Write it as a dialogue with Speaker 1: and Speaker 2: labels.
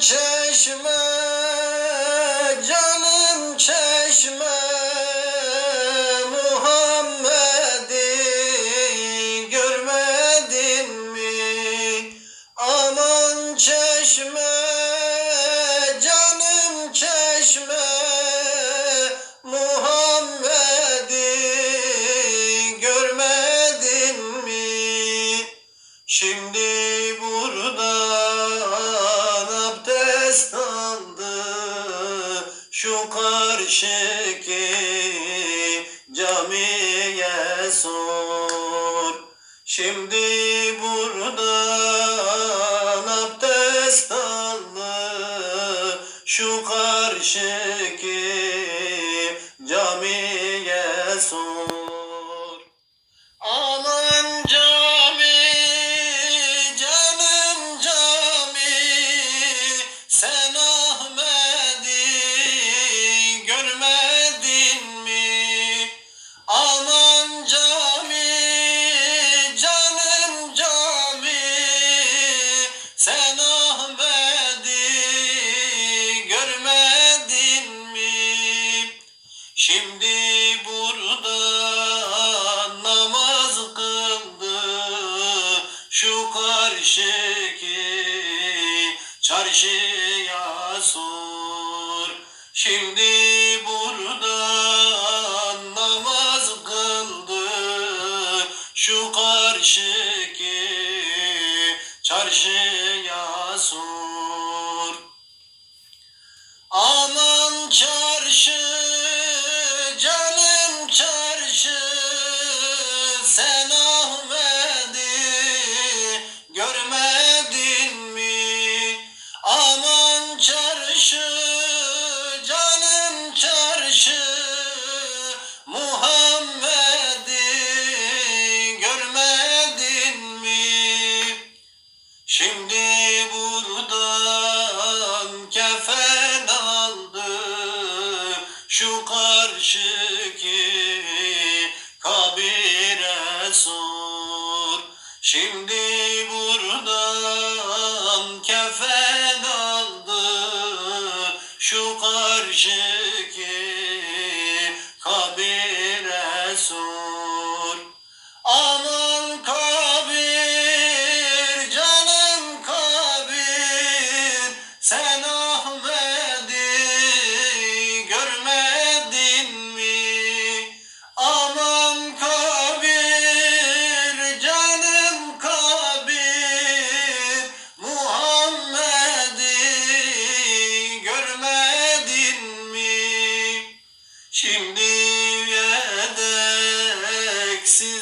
Speaker 1: çeşme canım çeşme Muhammed'i görmedin mi? Aman çeşme canım çeşme Muhammed'i görmedin mi? Şimdi Şu karşıki camiye sor. Şimdi buradan abdest aldı. Şu karşıki camiye sor Şimdi burada namaz kıldı şu karşıki çarşıya sor. Şimdi burada namaz kıldı şu karşıki çarşıya sor. Aman sen görmedin mi? Aman çarşı, Şimdi buradan kefen aldı şu karşıki See.